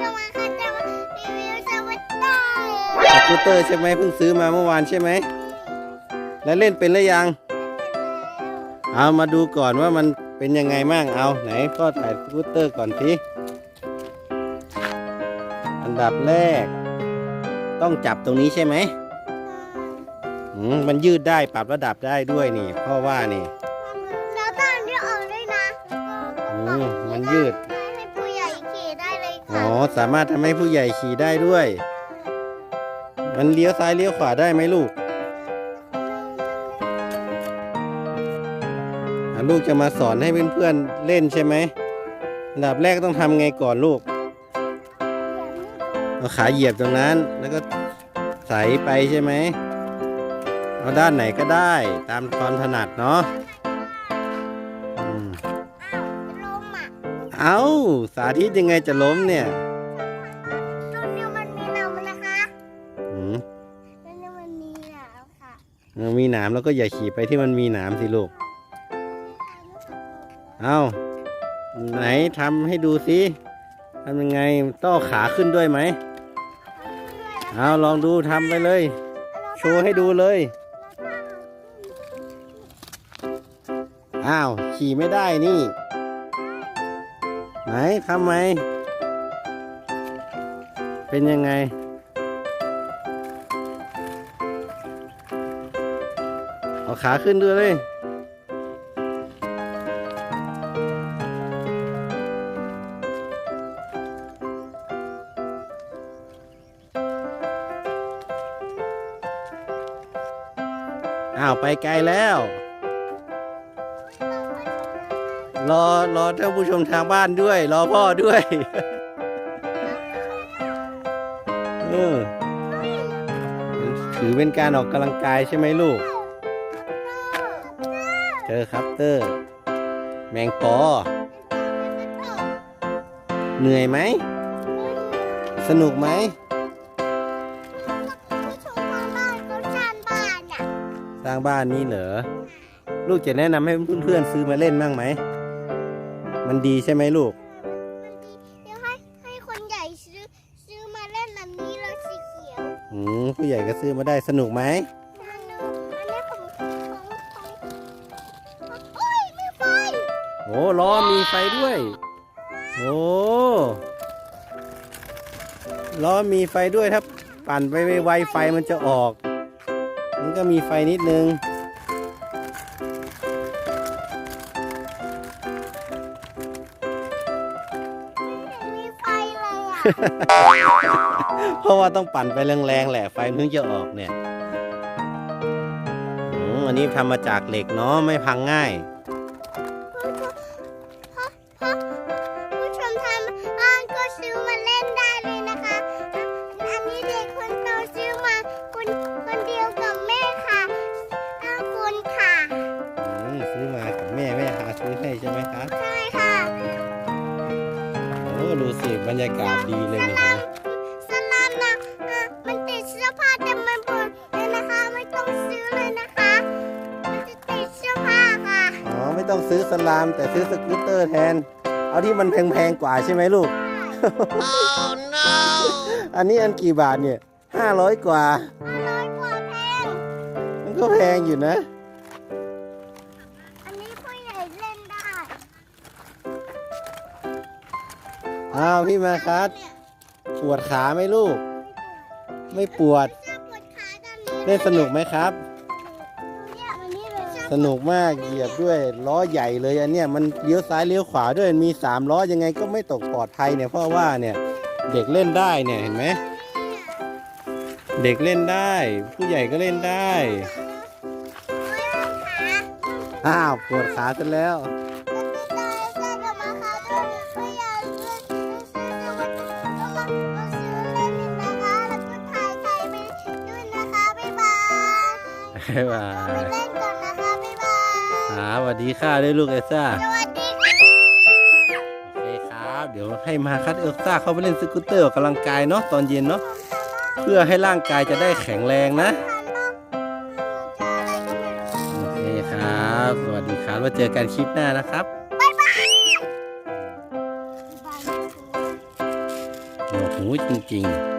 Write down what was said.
ก็มาค่ะจะมารีวิวสวัสดีสกูตเตอร์ใช่ไหมเพิ่งซื้อมาเมื่อวานใช่ไหม แล้วเล่นเป็นหรือยัง เอามาดูก่อนว่ามันเป็นยังไงมั่งเอาไหนก็ถ่ายสกูตเตอร์ก่อนสิอันดับแรก ต้องจับตรงนี้ใช่ไหมมันยืดได้ปรับระดับได้ด้วยนี่พ่อว่านี่ สามารถทำให้ผู้ใหญ่ขี่ได้ด้วย มันเลี้ยวซ้ายเลี้ยวขวาได้ไหมลูกอะลูกจะมาสอนให้เพื่อนๆเล่นใช่ไหมอันดับแรกต้องทำไงก่อนลูก เอาขาเหยียบตรงนั้น แล้วก็ใสไปใช่ไหม เอาด้านไหนก็ได้ตามความถนัดเนาะอืมอ้าวจะล้มอะเอาสาธิตยังไงจะล้มเนี่ย มีหนามแล้วก็อย่าขี่ไปที่มันมีหนามสิลูก เอาไหนทำให้ดูสิทำยังไงต้อขาขึ้นด้วยไหม เอาลองดูทำไปเลย โชว์ให้ดูเลย อ้าว ขี่ไม่ได้นี่ ไหนทำไม เป็นยังไง เอาขาขึ้นด้วยเลยอ้าวไปไกลแล้ว รอรอท่านผู้ชมทางบ้านด้วย รอพ่อด้วยเออถือเป็นการออกกำลังกายใช่ไหมลูก เจอครับเตอร์ แมงปอ เหนื่อยไหม สนุกไหมผู้ชมทางบ้านเขาสร้างบ้านอะสร้างบ้านนี้เหรอ ลูกจะแนะนำให้เพื่อนๆซื้อมาเล่นบ้างไหม มันดีใช่ไหมลูกเดี๋ยวให้ให้คนใหญ่ซื้อซื้อมาเล่นแบบนี้แล้วสีเขียว อืมผู้ใหญ่ก็ซื้อมาได้สนุกไหม อ้ล้อมีไฟด้วยโอ้ล้อมีไฟด้วยถ้าปั่นไปไวๆไฟมันจะออกมันก็มีไฟนิดนึงมีไฟเลยอะเพราะว่าต้องปั่นไปแรงๆแหละไฟมันถึงจะออกเนี่ยอืมอันนี้ทำมาจากเหล็กเนาะไม่พังง่าย ดูสิบรรยากาศดีเลยเนี่ยเห็นไหมสลามนะอะมันติดเสื้อผ้าแต่มันปวดเลยนะคะ ไม่ต้องซื้อเลยนะคะ มันจะติดเสื้อผ้าค่ะ อ๋อ ไม่ต้องซื้อสลามแต่ซื้อสกูตเตอร์แทน เอาที่มันแพงๆกว่าใช่ไหมลูกอันนี้อันกี่บาทเนี่ยห้าร้อยกว่าร้อยกว่าแพง มันก็แพงอยู่นะ อ้าวพี่มาคัสเนี่ยปวดขาไหมลูก ไม่ปวดชอบปวดขาตอนนี้เล่นสนุกไหมครับเนี่ยวันนี้เลยชอบสนุกมากเหยียบด้วยล้อใหญ่เลยอันเนี้ยมันเลี้ยวซ้ายเลี้ยวขวาด้วยมีสามล้อยังไงก็ไม่ตกปลอดภัยเนี่ยเพราะว่าเนี่ยเด็กเล่นได้เนี่ยเห็นไหมเด็กเล่นได้ ผู้ใหญ่ก็เล่นได้ อ้าวปวดขาซะแล้ว บ๊ายบายครับสวัสดีค่ะด้วยลูกเอลซ่าโอเคครับ เดี๋ยวให้มาคัดเอลซ่าเข้าไปเล่นสกูตเตอร์ออกกำลังกายเนาะตอนเย็นเนาะเพื่อให้ร่างกายจะได้แข็งแรงนะโอเคครับ สวัสดีครับไว้เจอกันคลิปหน้านะครับโอ้โหจริงๆ